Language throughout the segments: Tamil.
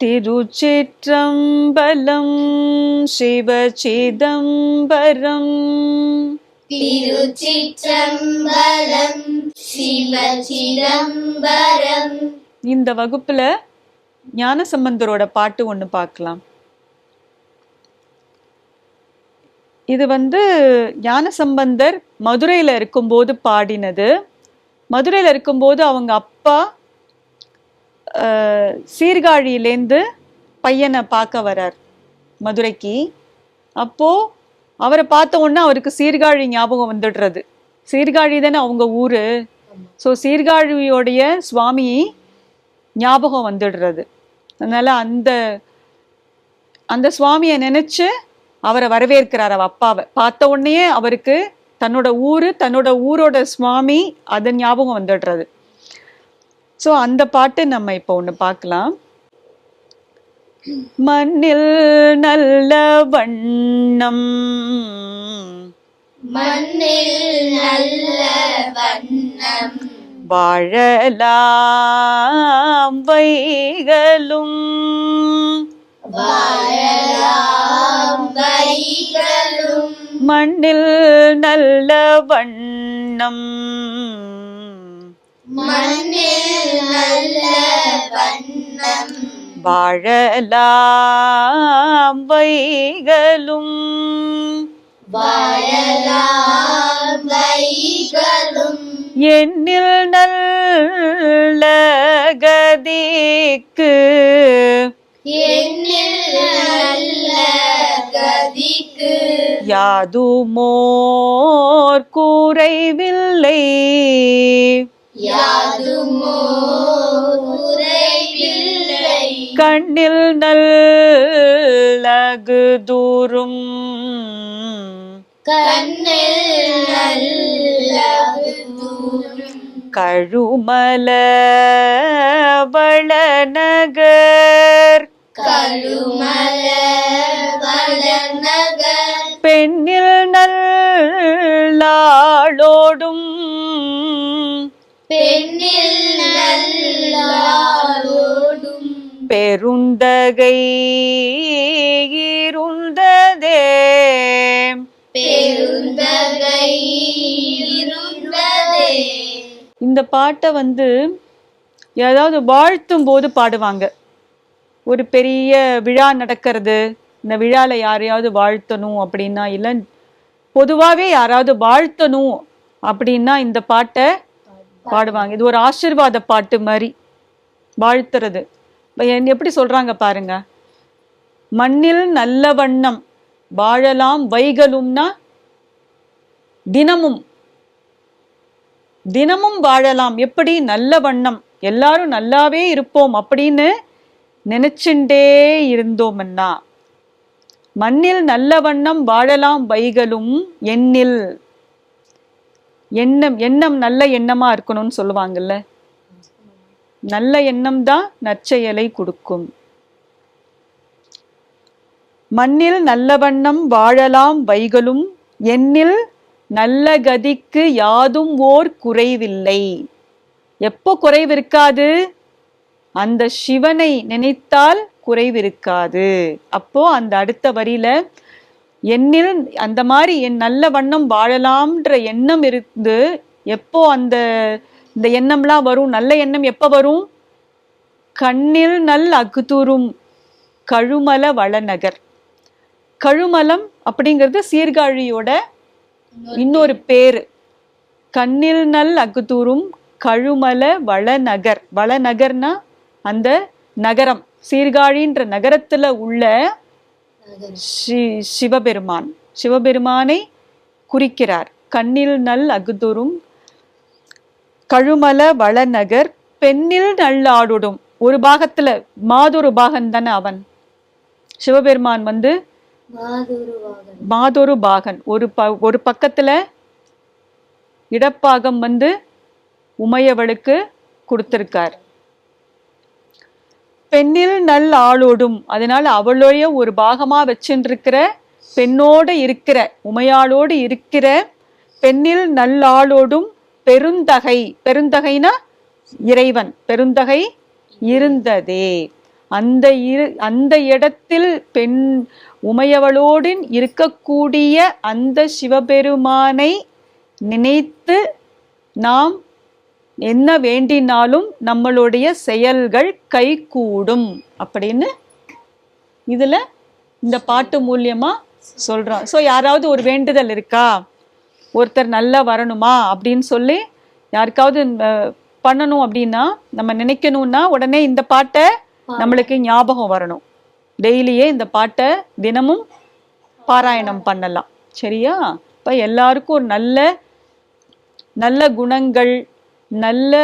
திருச்சிற்றம்பலம் சிவசிதம்பரம். திருச்சிற்றம்பலம் சிவசிதம்பரம். இந்த வகுப்புல ஞானசம்பந்தரோட பாட்டு ஒண்ணு பார்க்கலாம். இது வந்து ஞானசம்பந்தர் மதுரையில இருக்கும்போது பாடினது. மதுரையில இருக்கும்போது அவங்க அப்பா அஹ், சீர்காழியிலேந்து பையனை பார்க்க வரார் மதுரைக்கு. அப்போ அவரை பார்த்த உடனே அவருக்கு சீர்காழி ஞாபகம் வந்துடுறது. சீர்காழி தானே அவங்க ஊரு. ஸோ சீர்காழியோடைய சுவாமி ஞாபகம் வந்துடுறது. அதனால அந்த அந்த சுவாமியை நினைச்சு அவரை வரவேற்கிறார் அவ அப்பாவை. பார்த்த உடனே அவருக்கு தன்னோட ஊரு தன்னோட ஊரோட சுவாமி அது ஞாபகம் வந்துடுறது. ஸோ அந்த பாட்டு நம்ம இப்போ ஒன்று பார்க்கலாம். மண்ணில் நல்ல வண்ணம். மண்ணில் நல்ல வண்ணம். வாழலாம் வைகளும். மண்ணில் நல்ல வண்ணம். மண்ணில் நல்ல வண்ணம். வாழலாம் வைகளும். வாழலாம் வைகளும். எண்ணில் நல்ல கதிக்கு. எண்ணில் நல்ல கதிக்கு. யாதுமோர் குறைவில்லை யாதுமோ கண்ணில் நல்லகு தூரும் கழுமல வளநகர். கழுமல வளநகர். பெண்ணில் நல்லாளோடும் பெண்ணில் நல்லாரோடும். பெருந்தகை இருந்ததே. பெருந்தகை இருந்ததே. இந்த பாட்டை வந்து ஏதாவது வாழ்த்தும் போது பாடுவாங்க. ஒரு பெரிய விழா நடக்கிறது. இந்த விழால யாரையாவது வாழ்த்தணும் அப்படின்னா இல்லை பொதுவாகவே யாராவது வாழ்த்தணும் அப்படின்னா இந்த பாட்டை பாடுவாங்க. இது ஒரு ஆசிர்வாத பாட்டு மாதிரி வாழ்த்துறது. எப்படி சொல்றாங்க பாருங்க. மண்ணில் நல்ல வண்ணம் வாழலாம் வைகலும்னா தினமும். தினமும் வாழலாம். எப்படி? நல்ல வண்ணம். எல்லாரும் நல்லாவே இருப்போம் அப்படின்னு நினைச்சுண்டே இருந்தோம்னா. மண்ணில் நல்ல வண்ணம் வாழலாம் வைகளும் எண்ணில் எண்ணம் எண்ணம் நல்ல எண்ணமா இருக்கணும்னு சொல்லுவாங்கல்ல? நல்ல எண்ணம் தான் நற்செயலை கொடுக்கும். மண்ணில் நல்ல வண்ணம் வாழலாம் வைகளும் எண்ணில் நல்ல கதிக்கு யாதும் ஓர் குறைவில்லை. எப்போ குறைவு இருக்காது அந்த சிவனை நினைத்தால் குறைவு இருக்காது அப்போ அந்த அடுத்த வரியில எண்ணில் அந்த மாதிரி என் நல்ல வண்ணம் வாழலாம்ன்ற எண்ணம் இருந்து எப்போ அந்த இந்த எண்ணம்லாம் வரும் நல்ல எண்ணம் எப்போ வரும்? கண்ணில் நல் அகுதுரும் கழுமல வளநகர். கழுமலம் அப்படிங்கிறது சீர்காழியோட இன்னொரு பேரு. கண்ணில் நல் அகுதூரும் கழுமல வளநகர். வளநகர்னா அந்த நகரம். சீர்காழின்ற நகரத்துல உள்ள சி- சிவபெருமான். சிவபெருமானை குறிக்கிறார். கண்ணில் நல் அகுதுரும் கழுமல வளநகர் பெண்ணில் நல்லாடுடும் ஒரு பாகத்துல மாதொரு பாகன் தானே அவன். சிவபெருமான் வந்து மாதொரு பாகன். ஒரு ப ஒரு பக்கத்துல இடப்பாகம் வந்து உமையவளுக்கு கொடுத்திருக்கார். பெண்ணில் நல் ஆளோடும். அதனால அவளுடைய ஒரு பாகமா வச்சுருக்கிற பெண்ணோட இருக்கிற உமையாளோடு இருக்கிற பெண்ணில் நல்லாளோடும் பெருந்தகை. பெருந்தகைனா இறைவன். பெருந்தகை இருந்ததே. அந்த இரு அந்த இடத்தில் பெண் உமையவளோடு இருக்கக்கூடிய அந்த சிவபெருமானை நினைத்து நாம் என்ன வேண்டினாலும் நம்மளுடைய செயல்கள் கைகூடும் அப்படின்னு இதுல இந்த பாட்டு மூலியமா சொல்றோம். ஸோ யாராவது ஒரு வேண்டுதல் இருக்கா? ஒருத்தர் நல்லா வரணுமா? அப்படின்னு சொல்லி யாருக்காவது பண்ணணும் அப்படின்னா நம்ம நினைக்கணும்னா உடனே இந்த பாட்டை நம்மளுக்கு ஞாபகம் வரணும். டெய்லியே இந்த பாட்டை தினமும் பாராயணம் பண்ணலாம். சரியா? இப்போ எல்லாருக்கும் ஒரு நல்ல நல்ல குணங்கள் நல்ல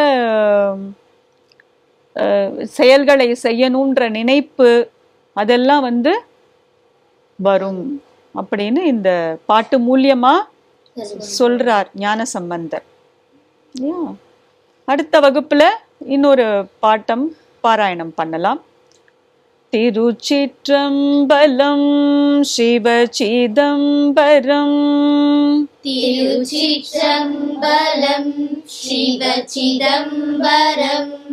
செயல்களை செய்யணுன்ற நினைப்பு அதெல்லாம் வந்து வரும் அப்படின்னு இந்த பாட்டு மூலியமா சொல்றார் ஞான சம்பந்தர் அடுத்த வகுப்புல இன்னொரு பாட்டம் பாராயணம் பண்ணலாம். तिरुचित्रम्बलं शिवचिदम्बरम्। तिरुचित्रम्बलं शिवचिदम्बरम्।